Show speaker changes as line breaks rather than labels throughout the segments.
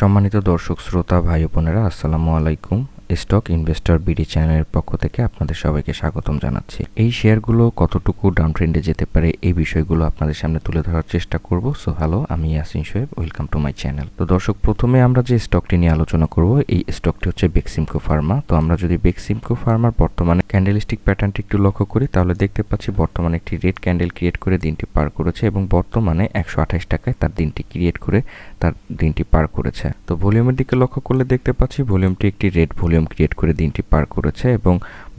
সম্মানিত দর্শক শ্রোতা ভাই বোনেরা আসসালামু আলাইকুম। স্টক ইনভেস্টর বিডি চ্যানেলের পক্ষ থেকে আপনাদের সবাইকে স্বাগতম জানাচ্ছি। এই শেয়ারগুলো কতটুকু ডাউন ট্রেন্ডে যেতে পারে এই বিষয়গুলো আপনাদের সামনে তুলে ধরার চেষ্টা করব। সো হ্যালো, আমি Yasin Shoaib, welcome to my channel. তো দর্শক, প্রথমে আমরা যে স্টকটি নিয়ে আলোচনা করব, এই স্টকটি হচ্ছে বেক্সিমকো ফার্মা। তো আমরা যদি বেক্সিমকো ফার্মার বর্তমানে ক্যান্ডেলিস্টিক প্যাটার্নটি একটু লক্ষ্য করি, তাহলে দেখতে পাচ্ছি বর্তমানে একটি রেড ক্যান্ডেল ক্রিয়েট করে দিনটি পার করেছে এবং বর্তমানে একশো আঠাশ টাকায় তার দিনটি ক্রিয়েট করে তার দিনটি পার করেছে। তো ভলিউমের দিকে লক্ষ্য করলে দেখতে পাচ্ছি ভলিউমটি একটি রেড ভলিউম ক্রিয়েট করে দিনটি পার করেছে এবং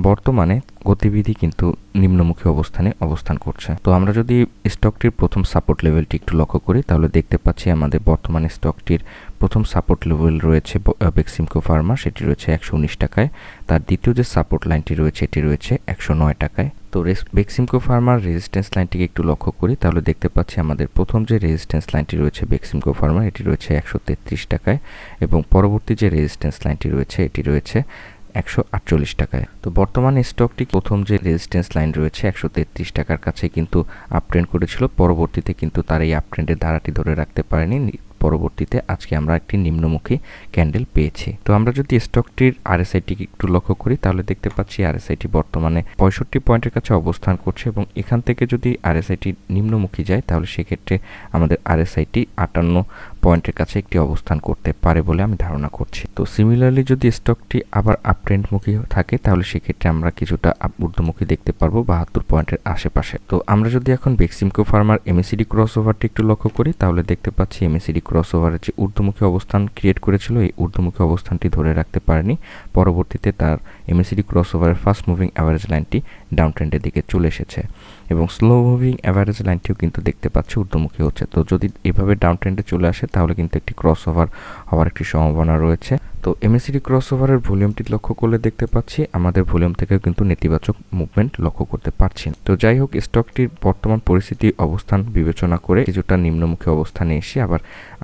বর্তমানে গতিবিধি কিন্তু নিম্নমুখী অবস্থানে অবস্থান করছে। তো আমরা যদি স্টকটির প্রথম সাপোর্ট লেভেলটি একটু লক্ষ্য করি, তাহলে দেখতে পাচ্ছি আমাদের বর্তমানে স্টকটির প্রথম সাপোর্ট লেভেল রয়েছে বেক্সিমকো ফার্মা, সেটি রয়েছে একশো উনিশ টাকায়। তার দ্বিতীয় যে সাপোর্ট লাইনটি রয়েছে, এটি রয়েছে একশো নয় টাকায়। তো বেক্সিমকো ফার্মার রেজিস্ট্যান্স লাইনটিকে একটু লক্ষ্য করি, তাহলে দেখতে পাচ্ছি আমাদের প্রথম যে রেজিস্ট্যান্স লাইনটি রয়েছে বেক্সিমকো ফার্মার এটি রয়েছে একশো তেত্রিশ টাকায় এবং পরবর্তী যে রেজিস্ট্যান্স লাইনটি রয়েছে, এটি রয়েছে একশো আটচল্লিশ টাকায়। তো বর্তমানে স্টকটি প্রথম যে রেজিস্ট্যান্স লাইন রয়েছে একশো তেত্রিশ টাকার কাছে কিন্তু আপট্রেন্ড করেছিল, পরবর্তীতে কিন্তু তার এই আপট্রেন্ডের ধারাটি ধরে রাখতে পারেনি। পরবর্তীতে আজকে আমরা একটি নিম্নমুখী ক্যান্ডেল পেয়েছি। তো আমরা যদি স্টকটির আরএসআইটি একটু লক্ষ্য করি, তাহলে দেখতে পাচ্ছি আরএসআইটি বর্তমানে পঁয়ষট্টি পয়েন্টের কাছে অবস্থান করছে এবং এখান থেকে যদি আরএসআইটি নিম্নমুখী যায়, তাহলে সেক্ষেত্রে আমাদের আরএসআইটি আটান্ন পয়েন্টের কাছে একটি অবস্থান করতে পারে বলে আমি ধারণা করছি। তো সিমিলারলি যদি স্টকটি আবার আপ আপট্রেন্ডমুখী থাকে, তাহলে সেক্ষেত্রে আমরা কিছুটা ঊর্ধ্বমুখী দেখতে পারব বাহাত্তর পয়েন্টের আশেপাশে। তো আমরা যদি এখন বেক্সিমকো ফার্মার এমএসিডি ক্রস ওভারটি একটু লক্ষ্য করি, তাহলে দেখতে পাচ্ছি এমএসিডি ক্রস ওভারের যে ঊর্ধ্বমুখী অবস্থান ক্রিয়েট করেছিল, এই ঊর্ধ্বমুখী অবস্থানটি ধরে রাখতে পারেনি। পরবর্তীতে তার এমএসিডি ক্রস ওভারের ফার্স্ট মুভিং অ্যাভারেজ লাইনটি ডাউন ট্রেন্ডের দিকে চলে এসেছে। এবং স্লো মুভিং অ্যাভারেজ লাইনটিও কিন্তু দেখতে পাচ্ছি ঊর্ধ্বমুখী হচ্ছে। তো যদি এভাবে ডাউন ট্রেন্ডে চলে আসে, তাহলে কিন্তু একটি ক্রস ওভার হওয়ার একটি সম্ভাবনা রয়েছে। তো এমএসিডি ক্রস ওভারের ভলিউমটি লক্ষ্য করলে দেখতে পাচ্ছি, আমাদের ভলিউম থেকেও কিন্তু নেতিবাচক মুভমেন্ট লক্ষ্য করতে পারছি তো যাই হোক স্টকটির বর্তমান পরিস্থিতি, অবস্থান বিবেচনা করে কিছুটা নিম্নমুখী অবস্থানে এসে আবার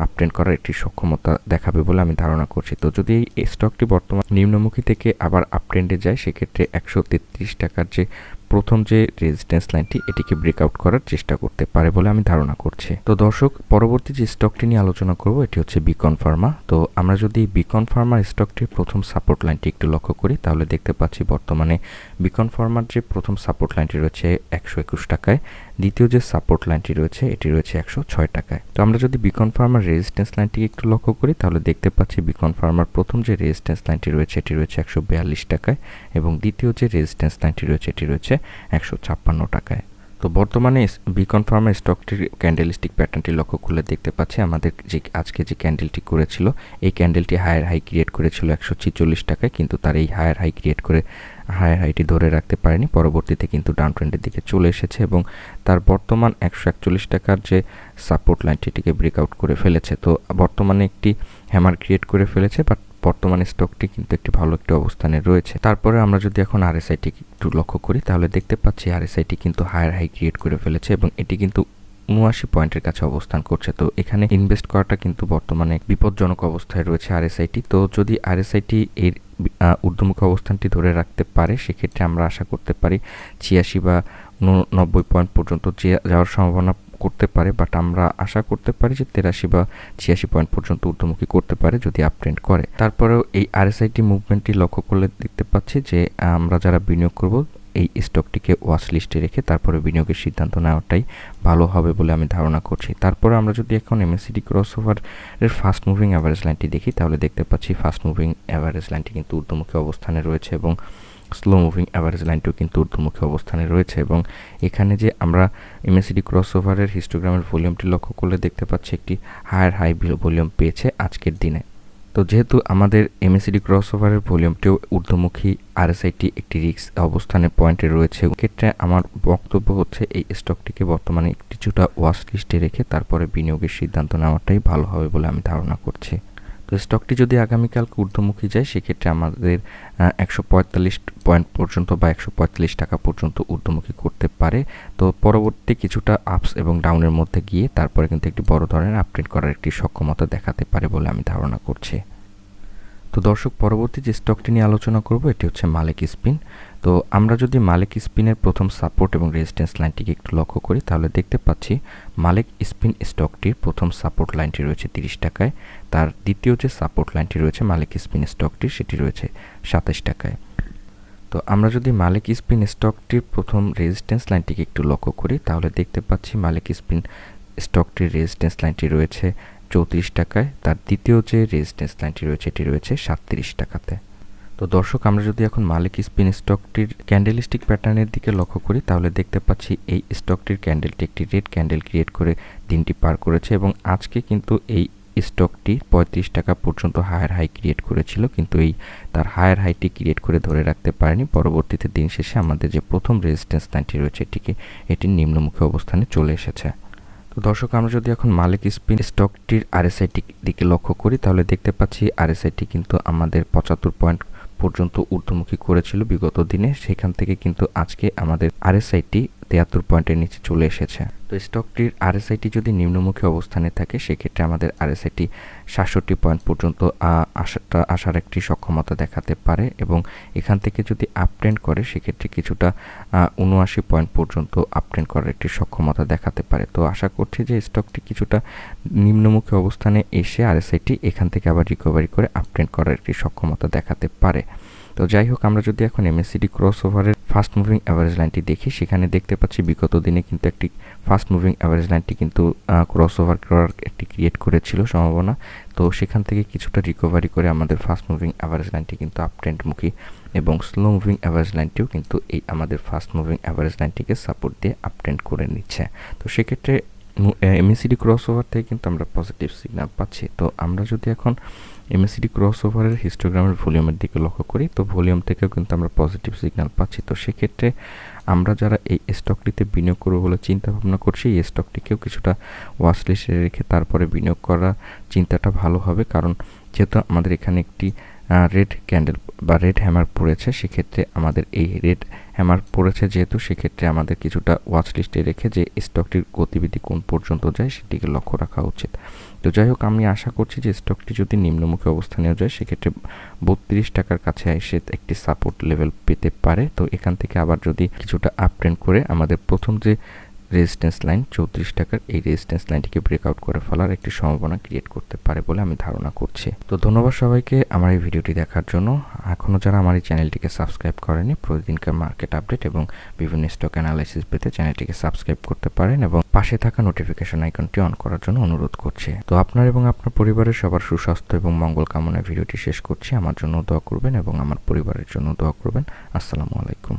আপট্রেন্ড করার একটি সক্ষমতা দেখাবে বলে আমি ধারণা করছি। তো যদি এই স্টকটি বর্তমান নিম্নমুখী থেকে আবার আপট্রেন্ডে যায়, সেক্ষেত্রে একশো তেত্রিশ টাকার যে প্রথম যে রেজিস্ট্যান্স লাইনটি এটিকে ব্রেকআউট করার চেষ্টা করতে পারে বলে আমি ধারণা করছি। তো দর্শক, পরবর্তী যে স্টকটি নিয়ে আলোচনা করব, এটি হচ্ছে বিকন ফার্মা তো আমরা যদি বিকন ফার্মার স্টকটির প্রথম সাপোর্ট লাইনটি একটু লক্ষ্য করি, তাহলে দেখতে পাচ্ছি বর্তমানে বিকন ফার্মার যে প্রথম সাপোর্ট লাইনটি রয়েছে একশো একুশ টাকায়, দ্বিতীয় যে সাপোর্ট লাইনটি রয়েছে এটি রয়েছে একশো ছয় টাকায়। তো আমরা যদি বিকন ফার্মার রেজিস্ট্যান্স লাইনটি একটু লক্ষ্য করি, তাহলে দেখতে পাচ্ছি বিকন ফার্মার প্রথম যে রেজিস্ট্যান্স লাইনটি রয়েছে এটি রয়েছে একশো বিয়াল্লিশ টাকায় এবং দ্বিতীয় যে রেজিস্ট্যান্স লাইনটি রয়েছে এটি রয়েছে একশো ছাপ্পান্ন টাকায়। তো বর্তমানে বিকন ফার্মের স্টকটির ক্যান্ডেলস্টিক প্যাটার্নটি লক্ষ্য করলে দেখতে পাচ্ছি আমাদের যে আজকে যে ক্যান্ডেলটি করেছিল, এই ক্যান্ডেলটি হায়ার হাই ক্রিয়েট করেছিল একশো ছিচল্লিশ টাকায়, কিন্তু তার এই হায়ার হাই ক্রিয়েট করে হায়ার হাইটি ধরে রাখতে পারেনি। পরবর্তীতে কিন্তু ডাউন ট্রেন্ডের দিকে চলে এসেছে এবং তার বর্তমান একশো একচল্লিশ টাকার যে সাপোর্ট লাইনটি এটিকে ব্রেকআউট করে ফেলেছে। তো বর্তমানে একটি হ্যামার ক্রিয়েট করে ফেলেছে বাট বর্তমানে স্টকটি কিন্তু একটি ভালো একটি অবস্থানে রয়েছে। তারপরে আমরা যদি এখন আরএসআইটি একটু লক্ষ্য করি, তাহলে দেখতে পাচ্ছি আরএসআইটি কিন্তু হায়ার হাই ক্রিয়েট করে ফেলেছে এবং এটি কিন্তু উনআশি পয়েন্টের কাছে অবস্থান করছে। তো এখানে ইনভেস্ট করাটা কিন্তু বর্তমানে বিপজ্জনক অবস্থায় রয়েছে আরএসআইটি তো যদি আরএসআইটি এর ঊর্ধ্বমুখী অবস্থানটি ধরে রাখতে পারে, সেক্ষেত্রে আমরা আশা করতে পারি ছিয়াশি বা উননব্বই পয়েন্ট পর্যন্ত যাওয়ার সম্ভাবনা করতে পারে বাট আমরা আশা করতে পারি যে তেরাশি বা ছিয়াশি পয়েন্ট পর্যন্ত ঊর্ধ্বমুখী করতে পারে যদি আপট্রেন্ড করে। তারপরেও এই আরএসআইটি মুভমেন্টটি লক্ষ্য করলে দেখতে পাচ্ছি যে আমরা যারা বিনিয়োগ করব এই স্টকটিকে ওয়াচ লিস্টে রেখে তারপরে বিনিয়োগের সিদ্ধান্ত নেওয়াটাই ভালো হবে বলে আমি ধারণা করছি। তারপরে আমরা যদি এখন এমএসিডি ক্রস ওভারের ফাস্ট মুভিং অ্যাভারেজ লাইনটি দেখি, তাহলে দেখতে পাচ্ছি ফাস্ট মুভিং অ্যাভারেজ লাইনটি কিন্তু ঊর্ধ্বমুখী অবস্থানে রয়েছে এবং স্লো মুভিং অ্যাভারেজ লাইনটিও কিন্তু ঊর্ধ্বমুখী অবস্থানে রয়েছে এবং এখানে যে আমরা এমএসিডি ক্রস ওভারের হিস্টোগ্রামের ভলিউমটি লক্ষ্য করলে দেখতে পাচ্ছি একটি হায়ার হাই ভলিউম পেয়েছে আজকের দিনে। তো যেহেতু আমাদের এমএসিডি ক্রস ওভারের ভলিউমটিও ঊর্ধ্বমুখী আরএসআইটি একটি রিক্স অবস্থানে পয়েন্টে রয়েছে ক্ষেত্রে আমার বক্তব্য হচ্ছে এই স্টকটিকে বর্তমানে কিছুটা ওয়াশ লিস্টে রেখে তারপরে বিনিয়োগের সিদ্ধান্ত নেওয়াটাই ভালো হবে বলে আমি ধারণা করছি। স্টকটি যদি আগামীকাল ঊর্ধ্বমুখী যায়, সেক্ষেত্রে আমাদের একশো পঁয়তাল্লিশ পয়েন্ট পর্যন্ত বা একশো পঁয়তাল্লিশ টাকা পর্যন্ত ঊর্ধ্বমুখী করতে পারে। তো পরবর্তী কিছুটা আপস এবং ডাউনের মধ্যে গিয়ে তারপরে কিন্তু একটি বড় ধরনের আপডেট করার একটি সক্ষমতা দেখাতে পারে বলে আমি ধারণা করছি। তো দর্শক, পরবর্তী যে স্টকটি নিয়ে আলোচনা করব, এটি হচ্ছে মালিক স্পিন। তো আমরা যদি মালিক স্পিনের প্রথম সাপোর্ট এবং রেজিস্ট্যান্স লাইনটিকে একটু লক্ষ্য করি, তাহলে দেখতে পাচ্ছি মালিক স্পিন স্টকটির প্রথম সাপোর্ট লাইনটি রয়েছে তিরিশ টাকায়। তার দ্বিতীয় যে সাপোর্ট লাইনটি রয়েছে মালিক স্পিন স্টকটির সেটি রয়েছে সাতাশ টাকায়। তো আমরা যদি মালিক স্পিন স্টকটির প্রথম রেজিস্ট্যান্স লাইনটিকে একটু লক্ষ্য করি, তাহলে দেখতে পাচ্ছি মালিক স্পিন স্টকটির রেজিস্ট্যান্স লাইনটি রয়েছে চৌত্রিশ টাকায়। তার দ্বিতীয় যে রেজিস্ট্যান্স লাইনটি রয়েছে, এটি রয়েছে সাতত্রিশ টাকাতে। তো দর্শক, আমরা যদি এখন মালিক স্পিন স্টকটির ক্যান্ডেলিস্টিক প্যাটার্নের দিকে লক্ষ্য করি, তাহলে দেখতে পাচ্ছি এই স্টকটির ক্যান্ডেলটি একটি রেড ক্যান্ডেল ক্রিয়েট করে দিনটি পার করেছে এবং আজকে কিন্তু এই স্টকটি পঁয়ত্রিশ টাকা পর্যন্ত হায়ার হাই ক্রিয়েট করেছিল, কিন্তু এই তার হায়ার হাইটি ক্রিয়েট করে ধরে রাখতে পারেনি। পরবর্তীতে দিন শেষে আমাদের যে প্রথম রেজিস্ট্যান্স লাইনটি রয়েছে, এটিকে এটি নিম্নমুখী অবস্থানে চলে এসেছে। তো দর্শক, আমরা যদি এখন মালিক স্পিন স্টকটির আরএসআইটি দিকে লক্ষ্য করি, তাহলে দেখতে পাচ্ছি আরএসআইটি কিন্তু আমাদের পঁচাত্তর পয়েন্ট পর্যন্ত ঊর্ধ্বমুখী করেছিল বিগত দিনে সেখান থেকে কিন্তু আজকে আমাদের আরএসআইটি তিয়াত্তর পয়েন্টের নিচে চলে এসেছে। তো স্টকটির আরএসআইটি যদি নিম্নমুখী অবস্থানে থাকে, সেক্ষেত্রে আমাদের আরএসআইটি সাতষট্টি পয়েন্ট পর্যন্ত আসাটা, আসার একটি সক্ষমতা দেখাতে পারে এবং এখান থেকে যদি আপট্রেন্ড করে, সেক্ষেত্রে কিছুটা উনআশি পয়েন্ট পর্যন্ত আপট্রেন্ড করার একটি সক্ষমতা দেখাতে পারে। তো আশা করছি যে স্টকটি কিছুটা নিম্নমুখী অবস্থানে এসে আরএসআইটি এখান থেকে আবার রিকভারি করে আপট্রেন্ড করার একটি সক্ষমতা দেখাতে পারে। তো যাই হোক, আমরা যদি এখন এমএসসিডি ক্রস ওভারের ফাস্ট মুভিং অ্যাভারেজ লাইনটি দেখি, সেখানে দেখতে পাচ্ছি বিগত দিনে কিন্তু একটি ফাস্ট মুভিং অ্যাভারেজ লাইনটি কিন্তু ক্রস ওভার করার একটি ক্রিয়েট করেছিল সম্ভাবনা। তো সেখান থেকে কিছুটা রিকভারি করে আমাদের ফাস্ট মুভিং অ্যাভারেজ লাইনটি কিন্তু আপ ট্রেন্ডমুখী এবং স্লো মুভিং অ্যাভারেজ লাইনটিও কিন্তু এই আমাদের ফাস্ট মুভিং অ্যাভারেজ লাইনটিকে সাপোর্ট দিয়ে আপ ট্রেন্ড করে নিচ্ছে। তো সেক্ষেত্রে এমএসিডি ক্রস ওভার থেকে কিন্তু আমরা পজিটিভ সিগন্যাল পাচ্ছি। তো আমরা যদি এখন এমএসিডি ক্রস ওভারের হিস্টোগ্রামের ভলিউমের দিকে লক্ষ্য করি, তো ভলিউম থেকেও কিন্তু আমরা পজিটিভ সিগন্যাল পাচ্ছি। তো সেক্ষেত্রে আমরা যারা এই স্টকটিতে বিনিয়োগ করব বলে চিন্তা ভাবনা করছি, এই স্টকটিকেও কিছুটা ওয়াশ রেখে তারপরে বিনিয়োগ করা চিন্তাটা ভালো হবে। কারণ যেহেতু আমাদের এখানে একটি রেড ক্যান্ডেল বা রেড হ্যামার পড়েছে, সেক্ষেত্রে আমাদের এই রেড হ্যামার পড়েছে যেহেতু, সেক্ষেত্রে আমাদের কিছুটা ওয়াচ লিস্টে রেখে যে স্টকটির গতিবিধি কোন পর্যন্ত যায়, সেটিকে লক্ষ্য রাখা উচিত। তো যাই হোক, আমি আশা করছি যে স্টকটি যদি নিম্নমুখী অবস্থানেও যায়, সেক্ষেত্রে বত্রিশ টাকার কাছে এসে একটি সাপোর্ট লেভেল পেতে পারে। তো এখান থেকে আবার যদি কিছুটা আপ করে, আমাদের প্রথম যে রেজিস্ট্যান্স লাইন চৌত্রিশ টাকার এই রেজিস্ট্যান্স লাইনটিকে ব্রেকআউট করে ফেলার একটি সম্ভাবনা ক্রিয়েট করতে পারে বলে আমি ধারণা করছি। তো ধন্যবাদ সবাইকে আমার এই ভিডিওটি দেখার জন্য। এখনও যারা আমার এই চ্যানেলটিকে সাবস্ক্রাইব করেনি, প্রতিদিনকার মার্কেট আপডেট এবং বিভিন্ন স্টক অ্যানালাইসিস পেতে চ্যানেলটিকে সাবস্ক্রাইব করতে পারেন এবং পাশে থাকা নোটিফিকেশন আইকনটি অন করার জন্য অনুরোধ করছি। তো আপনার এবং আপনার পরিবারের সবার সুস্বাস্থ্য এবং মঙ্গল কামনায় ভিডিওটি শেষ করছি। আমার জন্য দোয়া করবেন এবং আমার পরিবারের জন্য দোয়া করবেন। আসসালামু আলাইকুম।